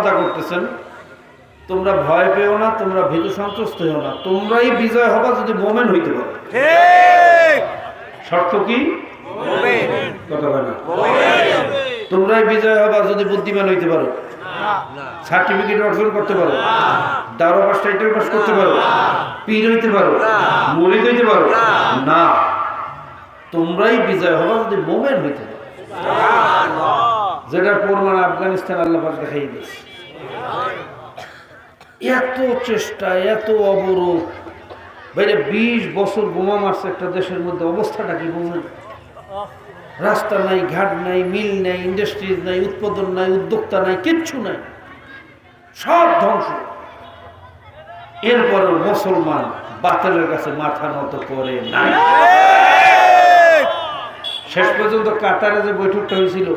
ওয়াদা করতেছেন তোমরা ভয় পেও না তোমরা ভীতু সন্তুষ্ট হও না তোমরাই বিজয় হবা যদি মোমেন হইতে পারো। ঠিক। শর্ত কি? তোমরাই বিজয় হবা যদি বুদ্ধিমান হইতে পারো। সার্টিফিকেট অর্জন করতে পারো। দারো পাস টাইটেল পাস করতে পারো। পীর হইতে পারো। হইতে পারো। না। তোমরাই বিজয় হবা যদি মোমেন হইতে পারো। যেটার প্রমাণ আফগানিস্তান আল্লাহ দেখাই দিয়েছে। এত চেষ্টা এত অবরোধ। বাইরে বিশ বছর বোমা মারছে একটা দেশের মধ্যে অবস্থাটা কি বোমা রাস্তা নাই ঘাট নাই মিল নাই ইন্ডাস্ট্রিজ নাই উৎপাদন নাই উদ্যোক্তা নাই কিচ্ছু নাই। সব ধ্বংস। এরপর মুসলমান বাতিলের কাছে মাথা নত করে না শেষ পর্যন্ত কাতারে যে বৈঠকটা হয়েছিল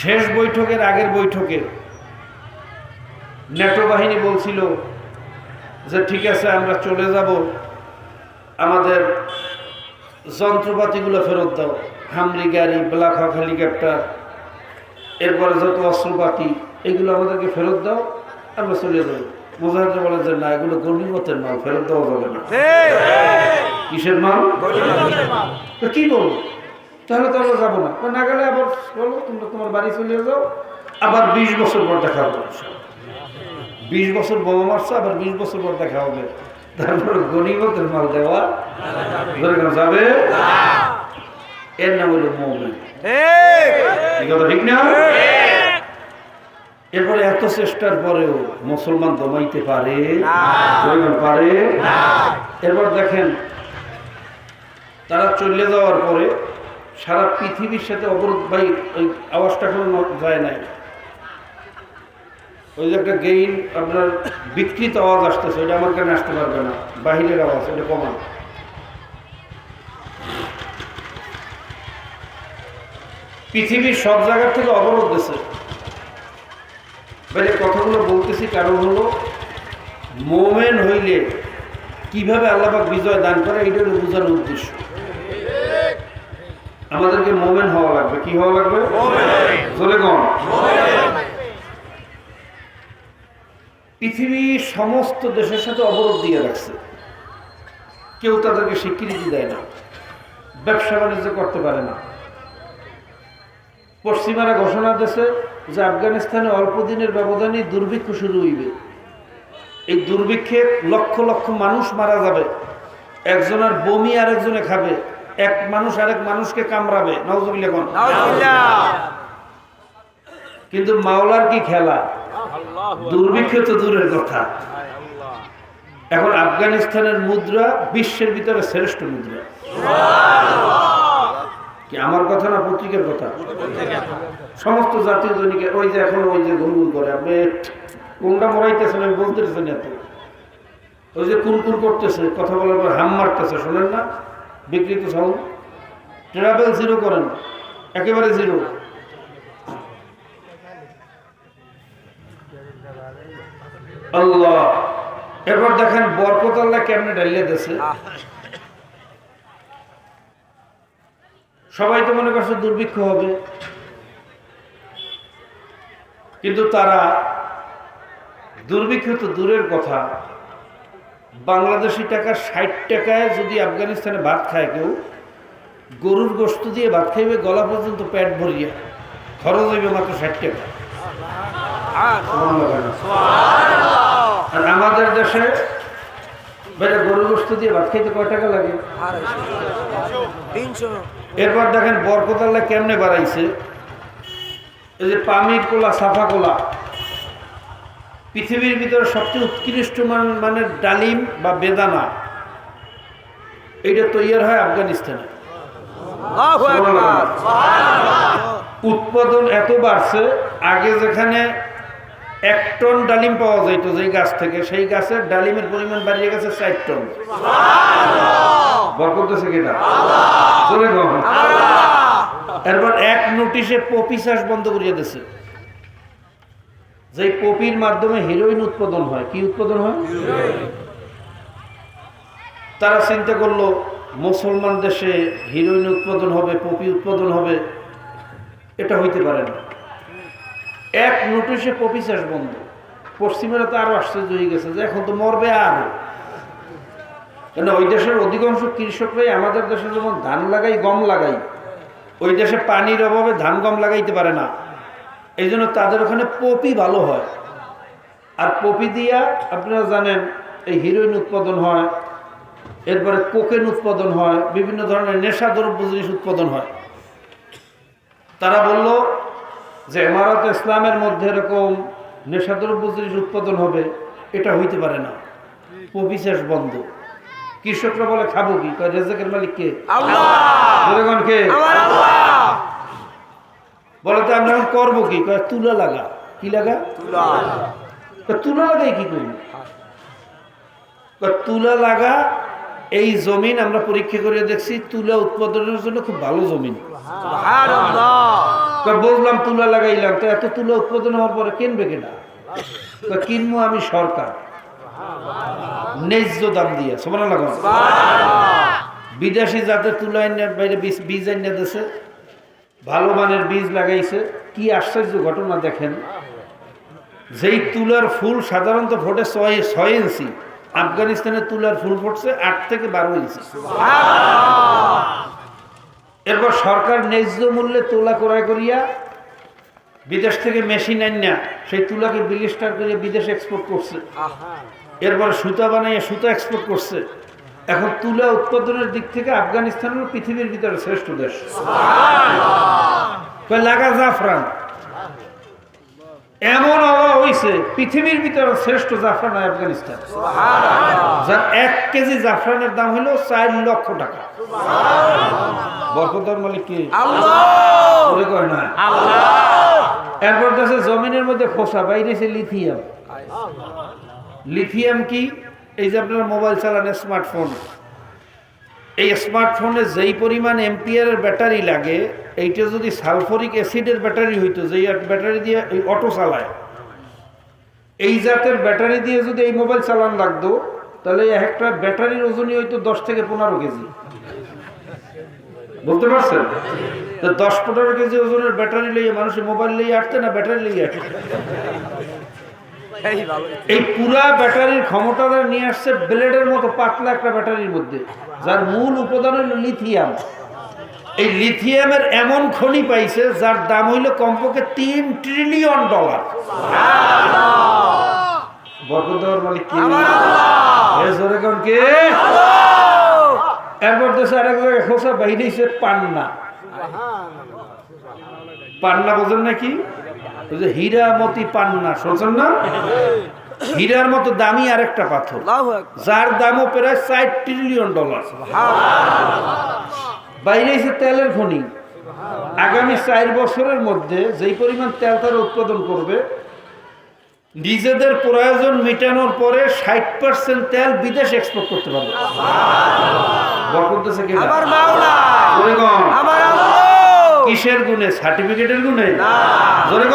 শেষ বৈঠকের আগের বৈঠকে নেটো বাহিনী বলছিল যে ঠিক আছে আমরা চলে যাব। আমাদের যন্ত্রপাতিগুলো ফেরত দাও। হামরি গাড়ি ব্ল্যাক হক হেলিকপ্টার এরপরে যত অস্ত্রপাতি এগুলো আমাদেরকে ফেরত দাও আমরা চলে যাব। মোজাহিদ বলে যে না এগুলো গণিমতের মাল ফেরত দেওয়া যাবে না। কিসের মাল। তো কি বলব? তাহলে তো আমরা যাব না। না গেলে আবার বলো, তোমরা তোমার বাড়ি চলে যাও। আবার বিশ বছর পর দেখা হবে বিশ বছর বোমা মারছো আবার বিশ বছর পর দেখা হবে। তারপর গণিমতের মাল দেওয়া। যাবে? এর নাম হলো মৌমিন ঠিক না? এরপরে এত চেষ্টার পরেও মুসলমান দমাইতে পারে? পারে? এরপর দেখেন, তারা চলে যাওয়ার পরে সারা পৃথিবীর সাথে অবরোধ, ভাই, ওই আওয়াজটা কোনো যায় নাই। ওই যে একটা গেইন আপনার বিকৃত আওয়াজ আসতেছে, ওইটা আমার কানে আসতে পারবে না। বাহিরের আওয়াজ ওটা কমান পৃথিবীর সব জায়গার থেকে অবরোধ দিছে ভাই কথাগুলো বলতেছি কারণ হলো, মোমেন হইলে কীভাবে আল্লাহবাক বিজয় দান করে এটা হলো বোঝার উদ্দেশ্য। আমাদেরকে মোমেন হওয়া লাগবে। কি হওয়া লাগবে? চলে কম পৃথিবীর সমস্ত দেশের সাথে অবরোধ দিয়ে রাখছে। কেউ তাদেরকে স্বীকৃতি দেয় না। ব্যবসা বাণিজ্য করতে পারে না। পশ্চিমারা ঘোষণা দিয়েছে যে আফগানিস্তানে অল্প দিনের ব্যবধানে দুর্ভিক্ষ শুরু হইবে। এই দুর্ভিক্ষে লক্ষ লক্ষ মানুষ মারা যাবে। একজনের বমি আরেকজনে খাবে। এক মানুষ আরেক মানুষকে কামড়াবে নজরুল এখন কিন্তু মাওলার কি খেলা? দুর্ভিক্ষ তো দূরের কথা। এখন আফগানিস্তানের মুদ্রা বিশ্বের ভিতরে শ্রেষ্ঠ মুদ্রা। কি আমার কথা না পত্রিকার কথা? সমস্ত জাতীয় দৈনিকে ওই যে এখন ওই যে গুনগুন করে আপনি কোনটা মরাইতেছেন আমি বলতেছেন এত ওই যে কুন কুন করতেছে কথা বলার পর হাম মারতেছে শোনেন না? বিকৃত সাউন্ড ট্রাভেল জিরো করেন, একেবারে জিরো আল্লাহ, এরপর দেখেন বরকত আল্লাহ কেমনে ডালিয়ে দিয়েছে। সবাই তো মনে করছে দুর্ভিক্ষ হবে। কিন্তু তারা, দুর্ভিক্ষ তো দূরের কথা। বাংলাদেশি টাকা ষাট টাকায় যদি আফগানিস্তানে ভাত খায় কেউ, গরুর গোস্ত দিয়ে ভাত খাইবে, গলা পর্যন্ত পেট ভরিয়া। খরচ হইবে মাত্র ষাট টাকা। আর আমাদের দেশে বেটা গরুর গোস্ত দিয়ে ভাত খাইতে কয় টাকা লাগে? এরপর দেখেন বরকতাল্লাহ কেমনে বাড়াইছে। এই যে পামির কোলা, সাফা কোলা পৃথিবীর ভিতরে সবচেয়ে উৎকৃষ্ট মান মানের ডালিম বা বেদানা এইটা তৈরি হয় আফগানিস্তানে। উৎপাদন এত বাড়ছে আগে যেখানে এক টন ডালিম পাওয়া যাইতো যেই গাছ থেকে সেই গাছের ডালিমের পরিমাণ বাড়িয়ে গেছে চার টন। বরকতেছে কিনা এরপর এক নোটিশে পপি চাষ বন্ধ করিয়ে দিছে। যে পপির মাধ্যমে হিরোইন উৎপাদন হয়, কি উৎপাদন হয়? তারা চিন্তা করল, মুসলমান দেশে হিরোইন উৎপাদন হবে পপি উৎপাদন হবে, এটা হইতে পারে না। এক নোটিশে পপি চাষ বন্ধ। পশ্চিমেরা তো আরও আশ্চর্য হয়ে গেছে যে এখন তো মরবে আরও। কেন, ওই দেশের অধিকাংশ কৃষকরাই আমাদের দেশে যেমন ধান লাগাই গম লাগাই ওই দেশে পানির অভাবে ধান গম লাগাইতে পারে না। এই জন্য তাদের ওখানে পপি ভালো হয়। আর পপি দিয়া আপনারা জানেন এই হিরোইন উৎপাদন হয় এরপরে কোকেন উৎপাদন হয় বিভিন্ন ধরনের নেশা দ্রব্য জিনিস উৎপাদন হয়। তারা বলল যে এমারত ইসলামের মধ্যে এরকম নেশাদ্রব্য জিনিস উৎপাদন হবে এটা হইতে পারে না। পপি চাষ বন্ধ। কৃষকরা বলে খাব কি? রেজেকের মালিক কে? আল্লাহ! কে? আল্লাহ! বলে তো আমরা এখন করব কি? তুলা লাগা। কি লাগা? তুলা। তুলা লাগাই কি করব? তুলা লাগা এই জমিন আমরা পরীক্ষা করে দেখছি তুলা উৎপাদনের জন্য খুব ভালো জমিন। বুঝলাম তুলা লাগাইলাম তো এত তুলা উৎপাদন হওয়ার পরে কিনবে কিনা কিনবো আমি সরকার। ন্যায্য দাম দিয়ে। সমান লাগাম বিদেশি জাতের তুলা বাইরে বীজ এনে দিছে। ভালো মানের বীজ লাগাইছে। কি আশ্চর্য ঘটনা দেখেন। যেই তুলার ফুল সাধারণত ফোটে ছয় ছয় ইঞ্চি, আফগানিস্তানে তুলার ফুল ফুটছে আট থেকে বারো ইঞ্চি। এরপর সরকার ন্যায্য মূল্যে তুলা ক্রয় করিয়া বিদেশ থেকে মেশিন আনিয়া সেই তুলাকে বিলিস্টার করে বিদেশে এক্সপোর্ট করছে। এরপর সুতা বানাইয়া সুতা এক্সপোর্ট করছে। এখন তুলা উৎপাদনের দিক থেকে আফগানিস্তান হলো পৃথিবীর ভিতরে শ্রেষ্ঠ দেশ। লাগা জাফরান। এমন অভাব হয়েছে পৃথিবীর ভিতরে শ্রেষ্ঠ জাফরান হয় আফগানিস্তান। যার এক কেজি জাফরানের দাম হলো চার লক্ষ টাকা। বরকতর মালিক কি? না। এরপর দেশে জমিনের মধ্যে খোসা বাইরেছে লিথিয়াম। লিথিয়াম কি? এই যে আপনারা মোবাইল চালান স্মার্টফোন, এই স্মার্টফোনে যেই পরিমাণ এম্পিয়ারের ব্যাটারি লাগে, এইটা যদি সালফরিক অ্যাসিডের ব্যাটারি হইতো, যেই ব্যাটারি দিয়ে এই অটো চালায়, এই জাতের ব্যাটারি দিয়ে যদি এই মোবাইল চালান লাগতো, তাহলে এক একটা ব্যাটারির ওজনই হইতো দশ থেকে পনেরো কেজি। বলতে পারছেন? দশ পনেরো কেজি ওজনের ব্যাটারি লইয়ে মানুষের মোবাইল লইয়ে আসতে না ব্যাটারি লইয়ে আসতে এই পুরা ব্যাটারির ক্ষমতাটা নিয়ে আসছে ব্লেডের মতো পাতলা একটা ব্যাটারির মধ্যে, যার মূল উপাদান হলো লিথিয়াম। এই লিথিয়ামের এমন খনি পাইছে, যার দাম হইল কমপক্ষে তিন ট্রিলিয়ন ডলার বরকতর মালিক কি? এরপর দেশে আরেক জায়গায় খোসা বাইরেছে পান্না। পান্না বোঝেন নাকি? ওই যে হীরামতি পান্না শুনছেন না? হীরার মতো দামি আরেকটা পাথর যার দামও প্রায় ষাট ট্রিলিয়ন ডলার বাইরে এসে তেলের খনি। আগামী চার বছরের মধ্যে যেই পরিমাণ তেল তারা উৎপাদন করবে নিজেদের প্রয়োজন মেটানোর পরে ষাট পার্সেন্ট তেল বিদেশ এক্সপোর্ট করতে পারবে। আমার মাওলা। আমার আল্লাহ। কিসের গুণে? সার্টিফিকেটের গুণে? জোরে।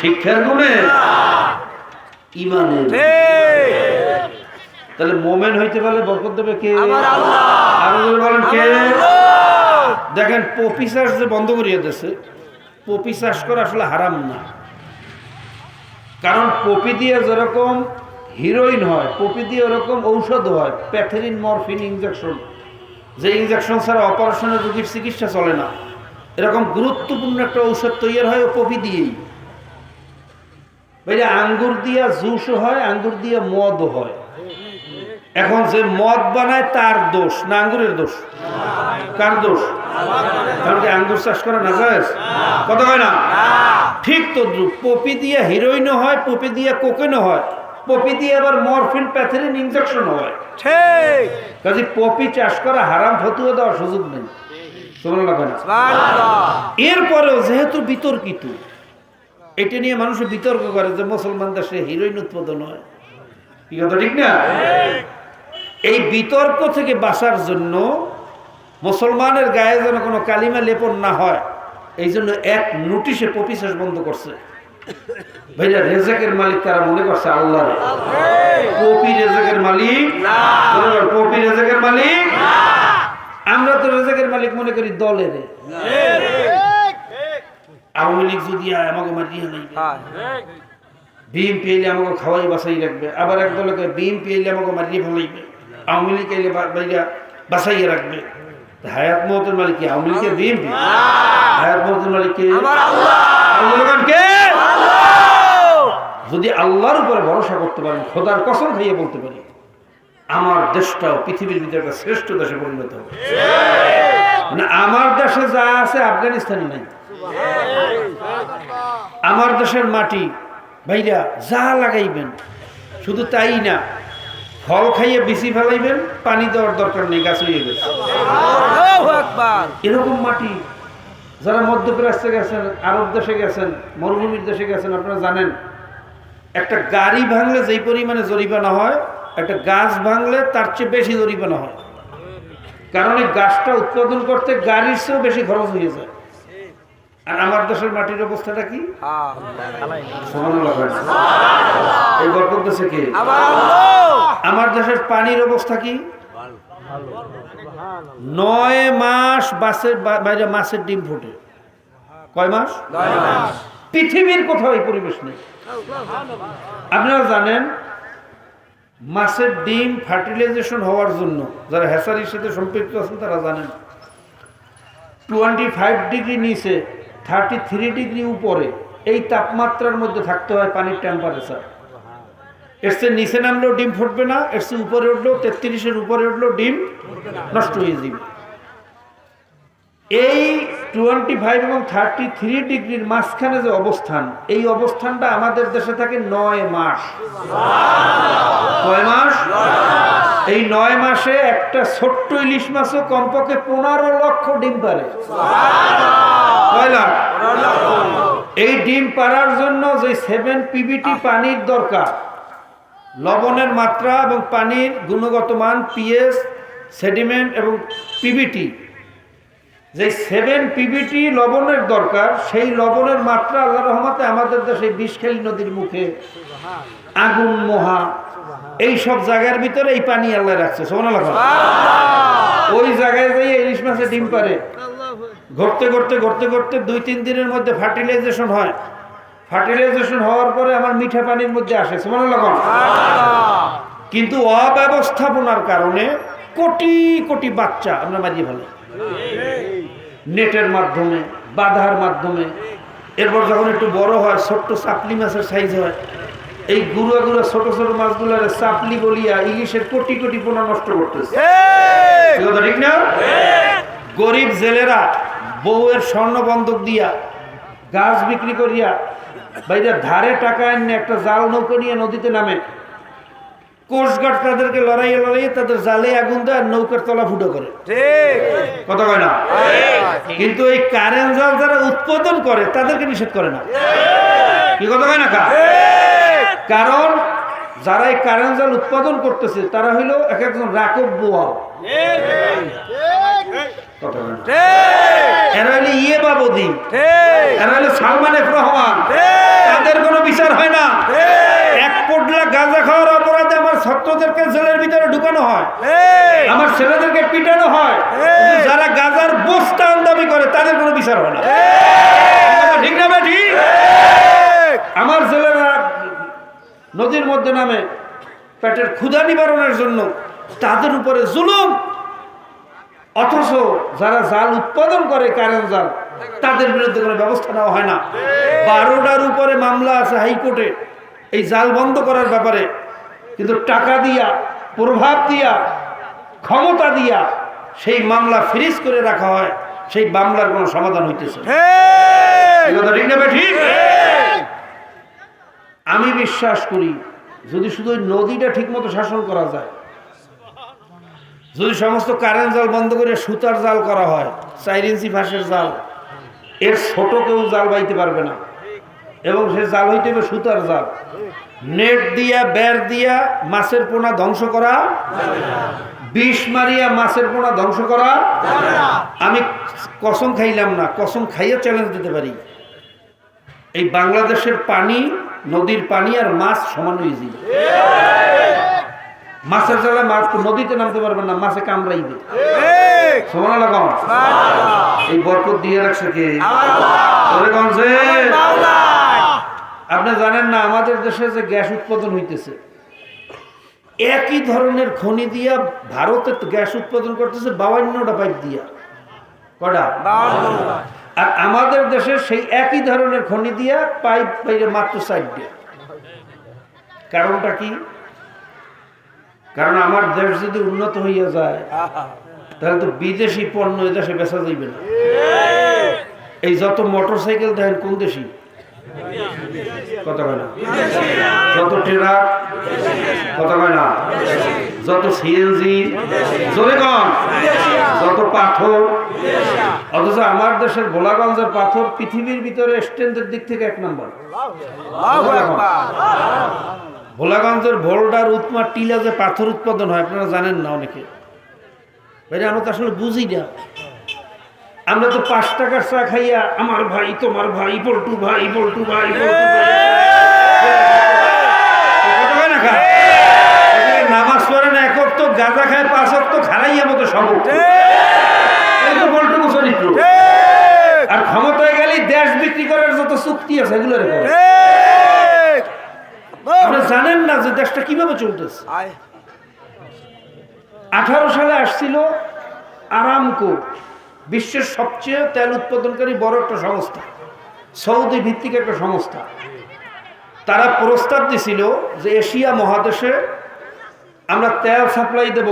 শিক্ষার গুণে? ইমানের তাহলে মোমেন হইতে পারলে বরকত দেবে কে? বলেন কে? দেখেন পপি চাষ যে বন্ধ করিয়ে দিয়েছে পপি চাষ করা আসলে হারাম না। কারণ পপি দিয়ে যেরকম হিরোইন হয় পপি দিয়ে ওরকম ঔষধ হয় প্যাথেরিন মরফিন ইঞ্জেকশন যে ইঞ্জেকশন ছাড়া অপারেশনের রোগীর চিকিৎসা চলে না। এরকম গুরুত্বপূর্ণ একটা ঔষধ তৈরি হয় ও পপি দিয়েই। বাইরে আঙ্গুর দিয়া জুসও হয় আঙ্গুর দিয়ে মদও হয়। এখন যে মদ বানায় তার দোষ না আঙ্গুরের দোষ? কার দোষ? কারণ কি আঙ্গুর চাষ করা না যায় কথা হয় না? ঠিক তো পপি দিয়ে হিরোইনও হয় পপি দিয়ে কোকেনও হয়। পপি দিয়ে আবার মরফিন প্যাথেরিন ইনজেকশনও হয়। ঠিক কাজে পপি চাষ করা হারাম ফতুয়া দেওয়ার সুযোগ নেই। এরপরেও যেহেতু বিতর্কিত এটা নিয়ে মানুষ বিতর্ক করে যে মুসলমান দেশে হিরোইন উৎপাদন হয়। কি কথা ঠিক না? এই বিতর্ক থেকে বাঁচার জন্য মুসলমানের গায়ে যেন কোনো কালিমা লেপন না হয় এই জন্য এক নোটিশে পপিচাষ বন্ধ করছে। ভাইয়া রেজেকের মালিক তারা মনে করছে? আল্লাহ। পপি রেজেকের মালিক? পপি রেজেকের মালিক? আমরা তো রেজেকের মালিক মনে করি দলের আওয়ামী লীগ যদি আমাকে মারিয়ে লাইবে বিএনপি এলে আমাকে খাওয়াই বাসাই রাখবে। আবার এক দলকে বিএনপি এলে আমাকে মারিয়ে ফেলাইবে। আওয়ামী লীগ এলে বাইরা বাসাইয়ে রাখবে। হায়াত মহতের মালিক কি? আওয়ামী লীগের বিএনপি হায়াত মহতের মালিক কে? আল্লাহ। যদি আল্লাহর উপরে ভরসা করতে পারেন খোদার কসম খাইয়ে বলতে পারি আমার দেশটাও পৃথিবীর ভিতরে একটা শ্রেষ্ঠ দেশে পরিণত হবে। মানে আমার দেশে যা আছে আফগানিস্তানে নাই। আমার দেশের মাটি ভাইরা যা লাগাইবেন শুধু তাই না ফল খাইয়ে বেশি ফেলাইবেন পানি দেওয়ার দরকার নেই গাছ হয়ে গেছে। এরকম মাটি যারা মধ্যপ্রাচ্যে গেছেন আরব দেশে গেছেন মরুভূমির দেশে গেছেন আপনারা জানেন একটা গাড়ি ভাঙলে যেই পরিমাণে জরিমানা হয় একটা গাছ ভাঙলে তার চেয়ে বেশি জরিমানা হয়। কারণ এই গাছটা উৎপাদন করতে গাড়ির চেয়েও বেশি খরচ হয়ে যায়। আর আমার দেশের মাটির অবস্থাটা কি। এই গল্প দেশে কে? আমার দেশের পানির অবস্থা কি? নয় মাস বাসের বাইরে মাছের ডিম ফোটে। কয় মাস। পৃথিবীর কোথাও এই পরিবেশ নেই। আপনারা জানেন, মাছের ডিম ফার্টিলাইজেশন হওয়ার জন্য যারা হ্যাসারির সাথে সম্পৃক্ত আছেন তারা জানেন টোয়েন্টি ফাইভ ডিগ্রি নিচে থার্টি থ্রি ডিগ্রি উপরে এই তাপমাত্রার মধ্যে থাকতে হয় পানির টেম্পারেচার এর চেয়ে নিচে নামলেও ডিম ফুটবে না, এর চেয়ে উপরে উঠলেও তেত্রিশের উপরে উঠলেও ডিম নষ্ট হয়ে যাবে। এই টোয়েন্টি ফাইভ এবং থার্টি থ্রি ডিগ্রির মাঝখানে যে অবস্থান, এই অবস্থানটা আমাদের দেশে থাকে নয় মাস। কয় মাস? এই নয় মাসে একটা ছোট্ট ইলিশ মাছও কমপক্ষে পনেরো লক্ষ ডিম পারে। এই ডিম পাড়ার জন্য যে সেভেন পিবিটি পানির দরকার, লবণের মাত্রা এবং পানির গুণগত মান পিএস সেডিমেন্ট এবং পিবিটি যে সেভেন পিবিটি লবণের দরকার সেই লবণের মাত্রা আল্লাহ রহমতে আমাদের দেশে বিষখালী নদীর মুখে আগুন মহা এই সব জায়গার ভিতরে এই পানি আল্লাহ রাখছে ওই জায়গায় যাই ইলিশ মাছে ডিম পারে। ঘুরতে ঘুরতে ঘুরতে ঘুরতে দুই তিন দিনের মধ্যে ফার্টিলাইজেশন হয়। ফার্টিলাইজেশন হওয়ার পরে আমার মিঠা পানির মধ্যে আসে সোনা কিন্তু অব্যবস্থাপনার কারণে কোটি কোটি বাচ্চা আমরা মারিয়ে ফেলি। নেটের মাধ্যমে বাধার মাধ্যমে। এরপর যখন একটু বড় হয় ছোট্ট চাপলি মাছের সাইজ হয় এই গুঁড়া গুঁড়া ছোট ছোট মাছগুলোর চাপলি বলিয়া ইলিশের কোটি কোটি পোনা নষ্ট করতেছে। ঠিক না? গরিব জেলেরা বউয়ের স্বর্ণ বন্ধক দিয়া গাছ বিক্রি করিয়া বাইরে ধারে টাকা এনে একটা জাল নৌকো নিয়ে নদীতে নামে। কোস্টগার্ড তাদেরকে লড়াইয়ে লড়াইয়ে তাদের জালে আগুন দেয় আর নৌকার তলা ফুটো করে। কথা কয় না? কিন্তু এই কারেন্ট জাল যারা উৎপাদন করে তাদেরকে নিষেধ করে না। কি কথা কয় না কা? কারণ যারা এই কারেন্ট জাল উৎপাদন করতেছে তারা হইল এক একজন রাকব বোয়াল এরা হইল ইয়ে বাবদি। ঠিক। এরা হইল সালমান রহমান। তাদের কোনো বিচার হয় না। এক পোটলা গাঁজা খাওয়ার অপরাধে আমার ছাত্রদেরকে জেলের ভিতরে ঢুকানো হয়। আমার ছেলেদেরকে পিটানো হয়। যারা গাজার বস্তা দাবি করে তাদের কোনো বিচার হয় না। ঠিক না ঠিক আমার ছেলেরা নদীর মধ্যে নামে পেটের ক্ষুধা নিবারণের জন্য তাদের উপরে জুলুম। অথচ যারা জাল উৎপাদন করে কারেন্ট জাল তাদের বিরুদ্ধে কোনো ব্যবস্থা নেওয়া হয় না। বারোটার উপরে মামলা আছে হাইকোর্টে। এই জাল বন্ধ করার ব্যাপারে। কিন্তু টাকা দিয়া প্রভাব দিয়া ক্ষমতা দিয়া সেই মামলা ফ্রিজ করে রাখা হয় সেই মামলার কোনো সমাধান হইতেছে আমি বিশ্বাস করি যদি শুধু ওই নদীটা ঠিক মতো শাসন করা যায় যদি সমস্ত কারেন্ট জাল বন্ধ করে সুতার জাল করা হয় চার ইঞ্চি ফাঁসের জাল এর ছোট কেউ জাল বাইতে পারবে না। এবং সে জাল হইতে হবে সুতার জাল। নেট দিয়া, বের দিয়া মাছের পোনা ধ্বংস করা বিষ মারিয়া মাছের পোনা ধ্বংস করা আমি কসম খাইলাম না, কসম খাইয়ে চ্যালেঞ্জ দিতে পারি। এই বাংলাদেশের পানি, নদীর পানি আর মাছ সমান যাবে মাছের জ্বালা মাছ নদীতে নামতে পারবেন না, মাছে কামড়াইবে এই বরকত দিয়ে রাখছে কে? আপনি জানেন না আমাদের দেশে যে গ্যাস উৎপাদন হইতেছে একই ধরনের খনি দিয়া ভারতে গ্যাস উৎপাদন করতেছে বাউান্নটা পাইপ দিয়া। কটা? আর আমাদের দেশে সেই একই ধরনের খনি দিয়া পাইপ বাইরে মাত্র সাইড দিয়া কারণটা কি? কারণ আমার দেশ যদি উন্নত হইয়া যায় তাহলে তো বিদেশি পণ্য এ দেশে বেচা যাইবে না। এই যত মোটর সাইকেল দেখেন কোন দেশি? কত কয় না? যত ট্রাক কত কয় না? যত সিএনজি জোরে যত পাথর অথচ আমার দেশের ভোলাগঞ্জের পাথর পৃথিবীর ভিতরে স্ট্যান্ডের দিক থেকে এক নম্বর। ভোলাগঞ্জের ভোল্ডার উৎমা টিলা যে পাথর উৎপাদন হয় আপনারা জানেন না অনেকে। ভাই আমরা তো আসলে বুঝি না। আমরা তো পাঁচ টাকার চা খাইয়া আমার ভাই তোমার ভাই পল্টু ভাই পল্টু ভাই নামাজ পড়ে না একক তো গাঁজা খায় পাঁচ তো খারাইয়া মতো সব এই তো পল্টু চরিত্র আর ক্ষমতায় গেলেই দেশ বিক্রি করার যত চুক্তি আছে এগুলো রেখে আপনি জানেন না যে দেশটা কীভাবে চলতেছে? আঠারো সালে আসছিল আরামকো বিশ্বের সবচেয়ে তেল উৎপাদনকারী বড় একটা সংস্থা, সৌদি ভিত্তিক একটা সংস্থা। তারা প্রস্তাব দিছিল যে এশিয়া মহাদেশে আমরা তেল সাপ্লাই দেব,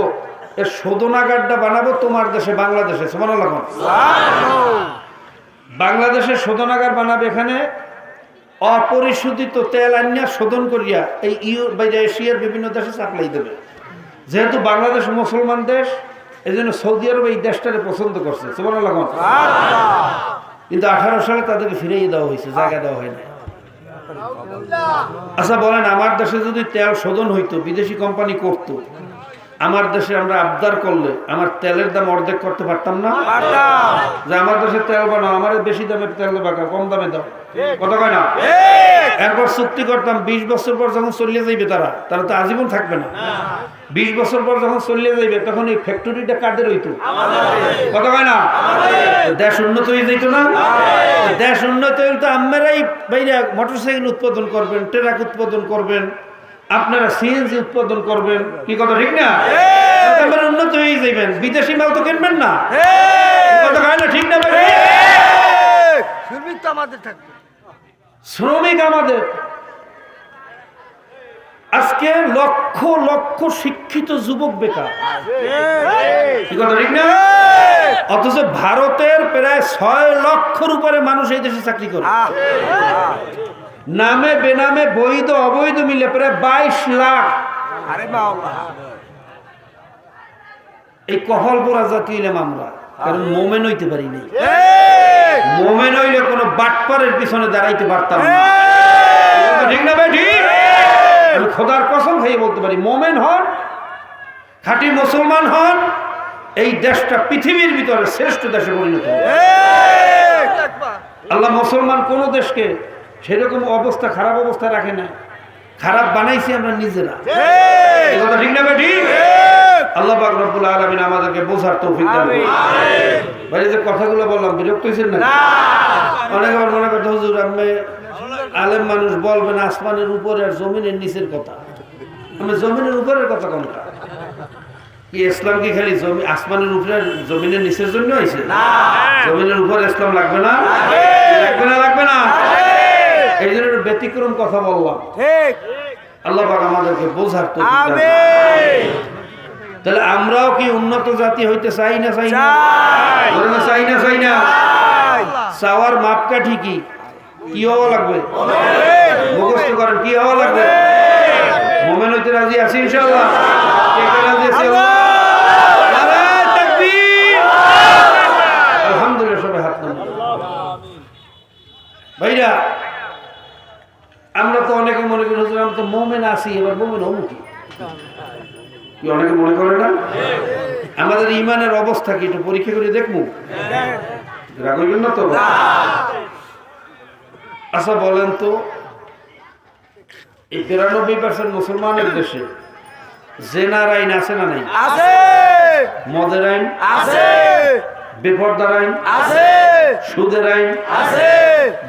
এর শোধনাগারটা বানাবো তোমার দেশে, বাংলাদেশে। বাংলাদেশে শোধনাগার বানাবে এখানে অপরিশোধিত তেল আনিয়া শোধন করিয়া এই ইউ এশিয়ার বিভিন্ন দেশে সাপ্লাই দেবে। যেহেতু বাংলাদেশ মুসলমান দেশ এই জন্য সৌদি আরব এই দেশটাকে পছন্দ করছে কিন্তু আঠারো সালে তাদেরকে ফিরিয়ে দেওয়া হয়েছে জায়গা দেওয়া হয় না আচ্ছা বলেন আমার দেশে যদি তেল শোধন হইতো বিদেশি কোম্পানি করতো আমার দেশে আমরা আবদার করলে আমার তেলের দাম অর্ধেক করতে পারতাম না? যে আমার দেশে তেল বানাও আমার বেশি দামের তেল দেবা কম দামে দাও। কত কয় না? এরপর চুক্তি করতাম বিশ বছর পর যখন চলিয়ে যাইবে তারা তারা তো আজীবন থাকবে না। বিশ বছর পর যখন চলিয়ে যাইবে তখন এই ফ্যাক্টরিটা কাদের হইতো? কত কয় না? দেশ উন্নত হয়ে যেত না? দেশ উন্নত হইলে তো আপনারাই বাইরে মোটরসাইকেল উৎপাদন করবেন ট্রাক উৎপাদন করবেন। আপনারা সিএনজি উৎপাদন করবেন। কি কথা ঠিক না? আপনারা উন্নত হয়ে যাইবেন। বিদেশি মাল তো কিনবেন না। কথা কয় না ঠিক না ভাই? সুরভিত তো আমাদের থাকবে। শ্রমিক আমাদের। আজকে লক্ষ লক্ষ শিক্ষিত যুবক বেকার। কি কথা ঠিক না? অথচ ভারতের প্রায় ছয় লক্ষর উপরে মানুষ এই দেশে চাকরি করে। নামে বেনামে বৈধ অবৈধ মিলে প্রায় বাইশ লাখ। আরে এই কহল পোড়া জাতীয় এলাম আমরা কারণ মোমেন হইতে পারি নাই। মোমেন হইলে কোনো বাটপারের পিছনে দাঁড়াইতে পারতাম না। ঠিক না ভাই ঠিক? আমি খোদার কসম খাইয়ে বলতে পারি মোমেন হন খাঁটি মুসলমান হন এই দেশটা পৃথিবীর ভিতরে শ্রেষ্ঠ দেশে পরিণত হবে আল্লাহ মুসলমান কোন দেশকে সেরকম অবস্থা খারাপ অবস্থা রাখে না খারাপ বানাইছি আমরা নিজেরা। কথা ঠিক না ঠিক। আল্লাহ পাক রব্বুল আলামিন আমাদেরকে বোঝার তৌফিক দান ভাই যে কথাগুলো বললাম বিরক্ত না। অনেক আবার মনে করতে হুজুর আমি আলেম মানুষ বলবেন আসমানের উপরে আর জমিনের নিচের কথা। আমি জমিনের উপরের কথা কোনটা কি ইসলাম কি খালি জমি আসমানের উপরে জমিনের নিচের জন্য হয়েছে? জমিনের উপরে ইসলাম লাগবে না? লাগবে। না লাগবে না? এই জন্য ব্যতিক্রম কথা বললাম। ঠিক। আল্লাহ পাক আমাদেরকে বোঝার তো তাহলে আমরাও কি উন্নত জাতি হইতে চাই না চাই না? চাই। না চাই না। চাওয়ার মাপকাঠি কি কি হওয়া লাগবে? মুখস্থ করেন কি হওয়া লাগবে? মোমেন হইতে রাজি আছি ইনশাল্লাহ রাজি আছি নারায়ে তাকবীর। আলহামদুলিল্লাহ সবাই হাত নামান ভাইরা আমরা তো অনেকে মনে করি হুজুর আমরা তো মোমেন আছি এবার কি? অনেকে মনে করে না? আমাদের ইমানের অবস্থা কি একটু পরীক্ষা করে দেখব? রাগ না তো? আচ্ছা বলেন তো এই বিরানব্বই পার্সেন্ট মুসলমানের দেশে জেনার আইন আছে না নাই? আছে। মদের আইন? আছে। বেপরদার আইন? আছে। সুদের আইন? আছে।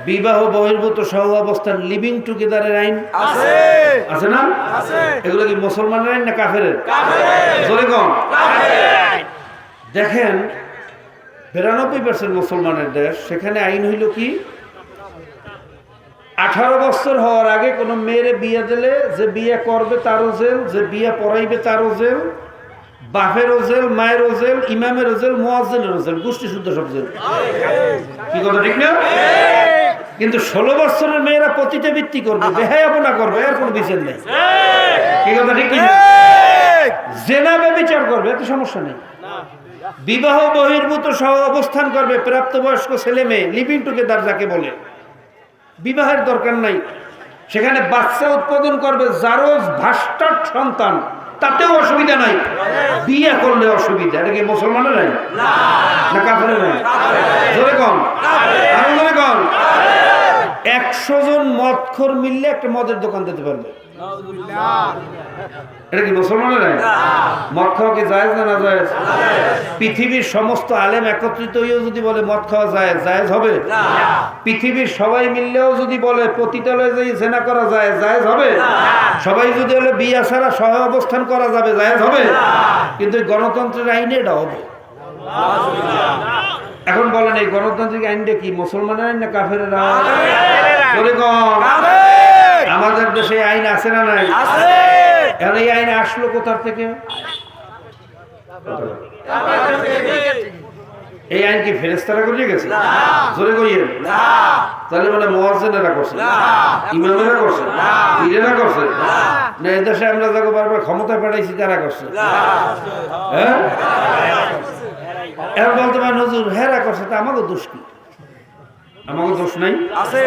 বিবাহ বহির্ভূত সহ অবস্থান লিভিং টুগেদারের আইন। আছে। আছে না? আছে। এগুলো কি মুসলমানের আইন না কাফের জোরে কম দেখেন বিরানব্বই পার্সেন্ট মুসলমানের দেশ সেখানে আইন হইল কি? আঠারো বছর হওয়ার আগে কোনো মেয়েরে বিয়ে দিলে যে বিয়ে করবে তারও জেল যে বিয়ে পড়াইবে তারও জেল বাপেরও ওজেল, মায়ের জেল ইমামেরও জেল মোয়াজ্জেনেরও জেল গোষ্ঠী শুদ্ধ সব জেল। কি কথা, ঠিক না? কিন্তু ষোলো বছরের মেয়েরা প্রতিটা বৃত্তি করবে, বেহায়াপনা করবে, এর কোনো বিচার নেই। কি কথা, ঠিক না বিচার করবে, এত সমস্যা নেই। বিবাহ, বহির্ভূত সহ অবস্থান করবে প্রাপ্তবয়স্ক ছেলে মেয়ে লিভিং টুগেদার যাকে বলে। বিবাহের দরকার নাই। সেখানে বাচ্চা উৎপাদন করবে, জারজ ভাস্টার সন্তান। তাতেও অসুবিধা নাই। বিয়ে করলে অসুবিধা। এটা কি মুসলমানের নাই? না কাফের নাই? জোরে কম আরও জোরে একশো জন মদখোর মিললে একটা মদের দোকান দিতে পারবে। এটা কি মুসলমানের আইন? মদ খাওয়া কি জায়েজ না না জায়েজ? পৃথিবীর সমস্ত আলেম একত্রিত হয়েও যদি বলে মদ খাওয়া যায় জায়েজ হবে? পৃথিবীর সবাই মিললেও যদি বলে পতিতালয়ে যাই জেনা করা যায় জায়েজ হবে? সবাই যদি বলে বিয়া ছাড়া সহ অবস্থান করা যাবে জায়েজ হবে? কিন্তু গণতন্ত্রের আইনে এটা হবে। এখন বলেন এই গণতান্ত্রিক আইনটা কি মুসলমানের আইন না কাফের। আমাদের দেশে আইন আছে না নাই? আছে। এখন এই আইন আসলো কোথার থেকে? এই আইন কি ফেরেস্তারা করিয়ে গেছে? জোরে করিয়ে তাহলে মানে মহাজনেরা করছে। ইমামেরা করছে। পীরেরা করছে। না। এই দেশে আমরা যাকে বারবার ক্ষমতা পাঠাইছি তারা করছে। হ্যাঁ? এখন বলতে পারেন হুজুর হেরা করছে তা আমাকে দোষ কি? আমাকে দোষ নাই? আছে।